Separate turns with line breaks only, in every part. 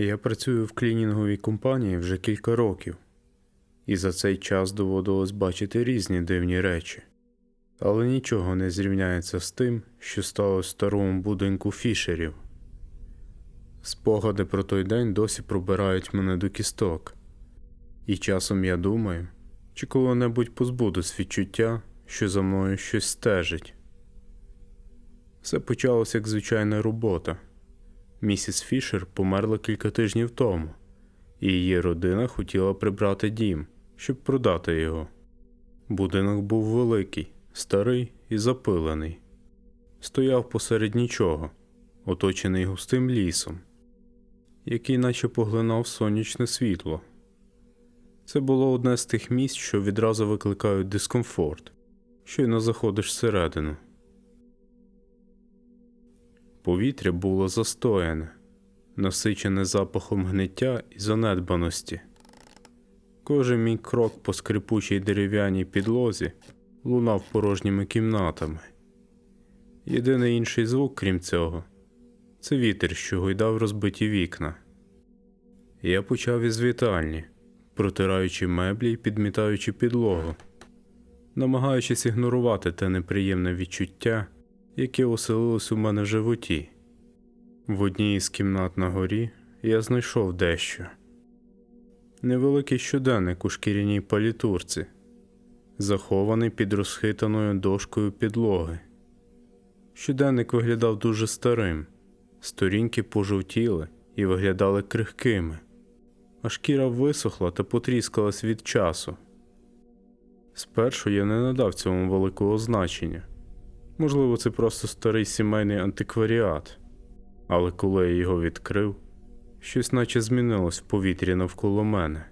Я працюю в клінінговій компанії вже кілька років, і за цей час доводилось бачити різні дивні речі. Але нічого не зрівняється з тим, що сталося в старому будинку фішерів. Спогади про той день досі пробирають мене до кісток, і часом я думаю, чи коли-небудь позбудусь відчуття, що за мною щось стежить. Все почалося як звичайна робота. Місіс Фішер померла кілька тижнів тому, і її родина хотіла прибрати дім, щоб продати його. Будинок був великий, старий і запилений. Стояв посеред нічого, оточений густим лісом, який наче поглинав сонячне світло. Це було одне з тих місць, що відразу викликають дискомфорт, щойно заходиш всередину. Повітря було застояне, насичене запахом гниття і занедбаності. Кожен мій крок по скрипучій дерев'яній підлозі лунав порожніми кімнатами. Єдиний інший звук, крім цього, це вітер, що гойдав розбиті вікна. Я почав із вітальні, протираючи меблі і підмітаючи підлогу, намагаючись ігнорувати те неприємне відчуття, яке оселилось у мене в животі. В одній із кімнат на горі я знайшов дещо. Невеликий щоденник у шкіряній палітурці, захований під розхитаною дошкою підлоги. Щоденник виглядав дуже старим, сторінки пожовтіли і виглядали крихкими, а шкіра висохла та потріскалась від часу. Спершу я не надав цьому великого значення. Можливо, це просто старий сімейний антикваріат, але коли я його відкрив, щось наче змінилось в повітрі навколо мене.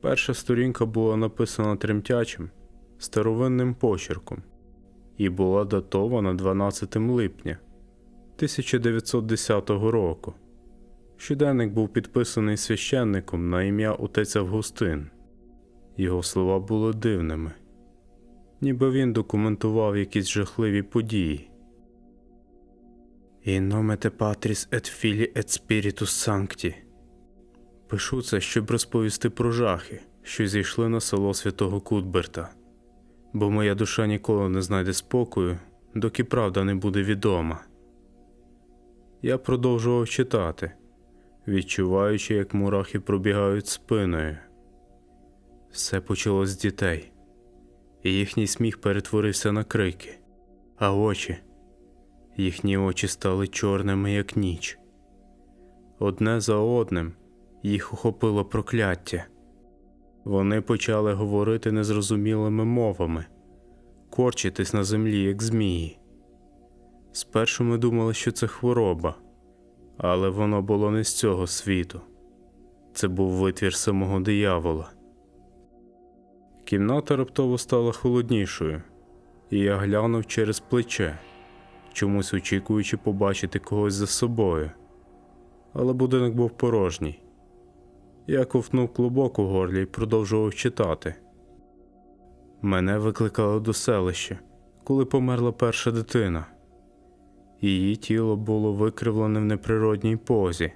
Перша сторінка була написана тремтячим, старовинним почерком і була датована 12 липня 1910 року. Щоденник був підписаний священником на ім'я отець Августин. Його слова були дивними ніби він документував якісь жахливі події. «In nomete Patris et Filii et Spiritus Sancti» Пишу це, щоб розповісти про жахи, що зійшли на село святого Кутберта, бо моя душа ніколи не знайде спокою, доки правда не буде відома. Я продовжував читати, відчуваючи, як мурахи пробігають спиною. Все почалось з дітей і їхній сміх перетворився на крики, а очі, їхні очі стали чорними, як ніч. Одне за одним їх охопило прокляття. Вони почали говорити незрозумілими мовами, корчитись на землі, як змії. Спершу ми думали, що це хвороба, але воно було не з цього світу. Це був витвір самого диявола. Кімната раптово стала холоднішою, і я глянув через плече, чомусь очікуючи побачити когось за собою. Але будинок був порожній. Я ковтнув клубок у горлі і продовжував читати. Мене викликали до селища, коли померла перша дитина. Її тіло було викривлене в неприродній позі,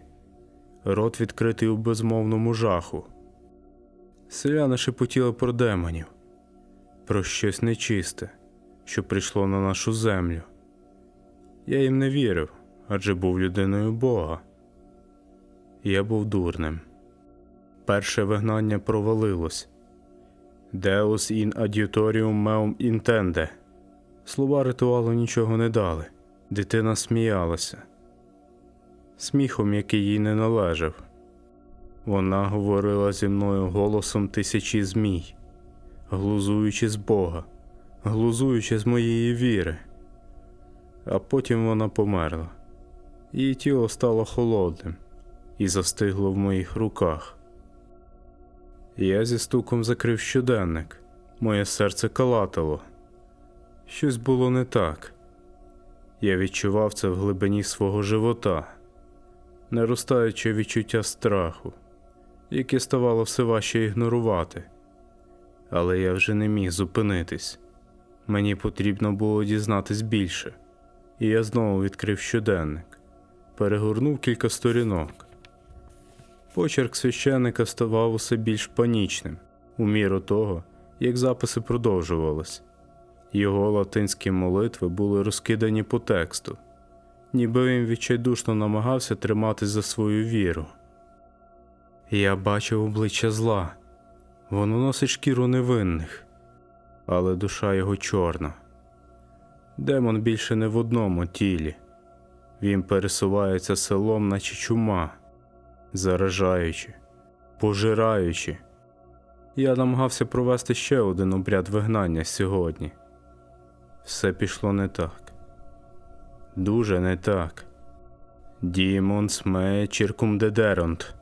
рот відкритий у безмовному жаху. Селяни шепотіли про демонів, про щось нечисте, що прийшло на нашу землю. Я їм не вірив, адже був людиною Бога. Я був дурним. Перше вигнання провалилось. Deus in adjutorium meum intende. Слова ритуалу нічого не дали. Дитина сміялася, сміхом, який їй не належав. Вона говорила зі мною голосом тисячі змій, глузуючи з Бога, глузуючи з моєї віри. А потім вона померла. Її тіло стало холодним і застигло в моїх руках. Я зі стуком закрив щоденник, моє серце калатало. Щось було не так. Я відчував це в глибині свого живота, наростаюче відчуття страху яке ставало все важче ігнорувати. Але я вже не міг зупинитись. Мені потрібно було дізнатись більше, і я знову відкрив щоденник, перегорнув кілька сторінок. Почерк священика ставав усе більш панічним, у міру того, як записи продовжувались. Його латинські молитви були розкидані по тексту, ніби він відчайдушно намагався триматись за свою віру. Я бачив обличчя зла, воно носить шкіру невинних, але душа його чорна. Демон більше не в одному тілі. Він пересувається селом, наче чума, заражаючи, пожираючи. Я намагався провести ще один обряд вигнання сьогодні. Все пішло не так. Дуже не так. Дімонс ме чіркум дедеронт.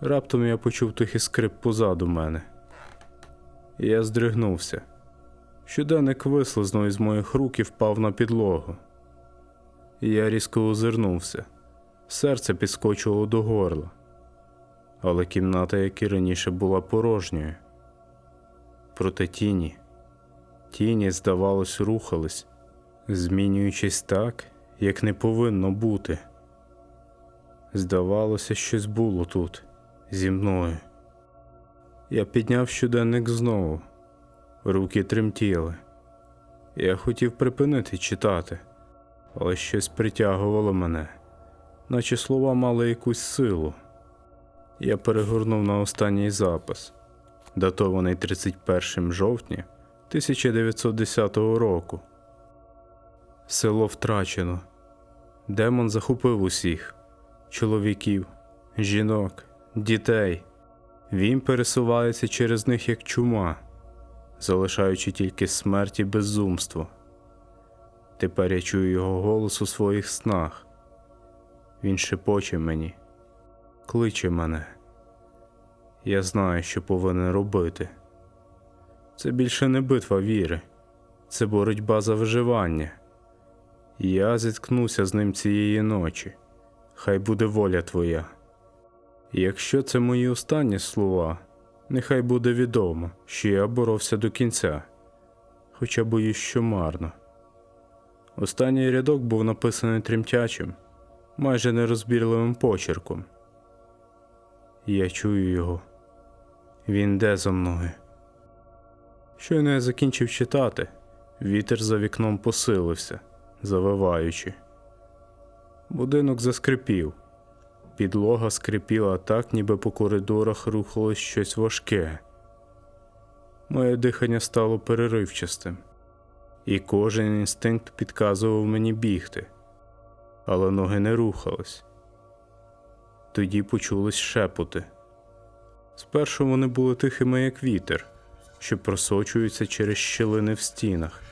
Раптом я почув тихий скрип позаду мене. Я здригнувся. Щоденник вислизнув із моїх рук і впав на підлогу. Я різко озирнувся. Серце підскочило до горла. Але кімната, як і раніше, була порожньою. Проте тіні, тіні, здавалось, рухались, змінюючись так, як не повинно бути. Здавалося, щось було тут, зі мною. Я підняв щоденник знову. Руки тремтіли. Я хотів припинити читати, але щось притягувало мене, наче слова мали якусь силу. Я перегорнув на останній запис, датований 31 жовтня 1910 року. Село втрачено. Демон захопив усіх чоловіків, жінок, дітей. Він пересувається через них як чума, залишаючи тільки смерть і безумство. Тепер я чую його голос у своїх снах. Він шепоче мені, кличе мене. Я знаю, що повинен робити. Це більше не битва віри, це боротьба за виживання. Я зіткнуся з ним цієї ночі. Хай буде воля твоя. Якщо це мої останні слова, нехай буде відомо, що я боровся до кінця, хоча боюсь, що марно. Останній рядок був написаний тремтячим, майже нерозбірливим почерком. Я чую його. Він йде за мною. Щойно я закінчив читати, вітер за вікном посилився, завиваючи. Будинок заскрипів. Підлога скрипіла так, ніби по коридорах рухалось щось важке. Моє дихання стало переривчастим, і кожен інстинкт підказував мені бігти, але ноги не рухались. Тоді почулись шепоти. Спершу вони були тихими, як вітер, що просочується через щілини в стінах,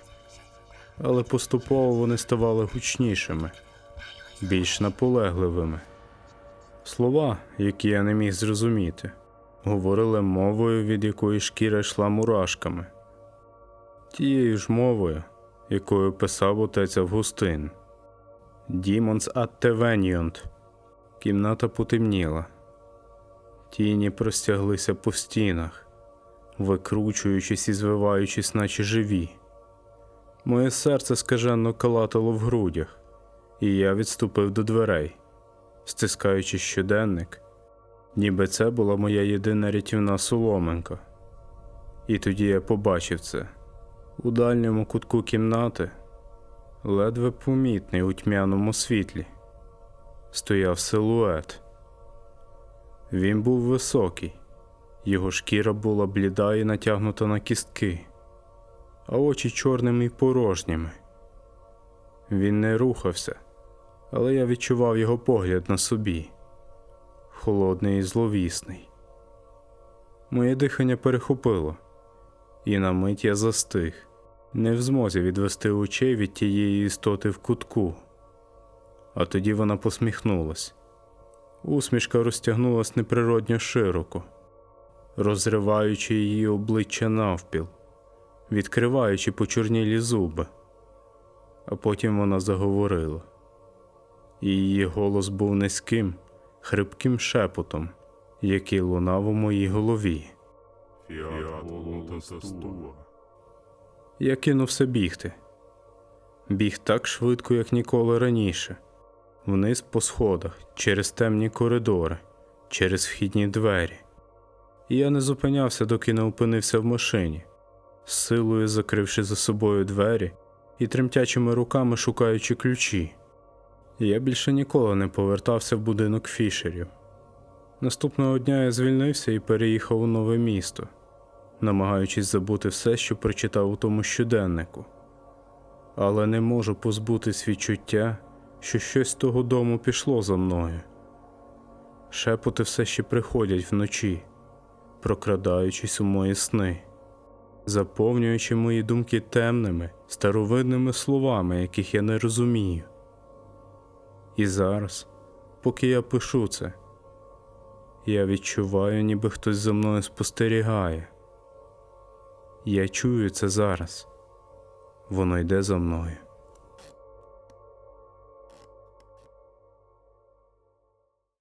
але поступово вони ставали гучнішими, більш наполегливими. Слова, які я не міг зрозуміти, говорили мовою, від якої шкіра йшла мурашками, тією ж мовою, якою писав отець Августин. Дімонс Аттевеньйонт. Кімната потемніла. Тіні простяглися по стінах, викручуючись і звиваючись, наче живі. Моє серце скаженно калатало в грудях, і я відступив до дверей стискаючи щоденник, ніби це була моя єдина рятівна соломинка. І тоді я побачив це у дальньому кутку кімнати, ледве помітний у тьмяному світлі, стояв силует. Він був високий, його шкіра була бліда і натягнута на кістки, а очі чорними й порожніми. Він не рухався, але я відчував його погляд на собі холодний і зловісний. Моє дихання перехопило, і на мить я застиг, не в змозі відвести очей від тієї істоти в кутку. А тоді вона посміхнулась. Усмішка розтягнулась неприродньо широко, розриваючи її обличчя навпіл, відкриваючи почорнілі зуби. А потім вона заговорила і її голос був низьким, хрипким шепотом, який лунав у моїй голові. Я кинувся бігти. Біг так швидко, як ніколи раніше. вниз по сходах, через темні коридори, через вхідні двері. І я не зупинявся, доки не опинився в машині, силою закривши за собою двері і тремтячими руками шукаючи ключі. Я більше ніколи не повертався в будинок фішерів. Наступного дня я звільнився і переїхав у нове місто, намагаючись забути все, що прочитав у тому щоденнику. Але не можу позбутись відчуття, що щось з того дому пішло за мною. Шепоти все ще приходять вночі, прокрадаючись у мої сни, заповнюючи мої думки темними, старовинними словами, яких я не розумію. І зараз, поки я пишу це, я відчуваю, ніби хтось за мною спостерігає. Я чую це зараз. Воно йде за мною.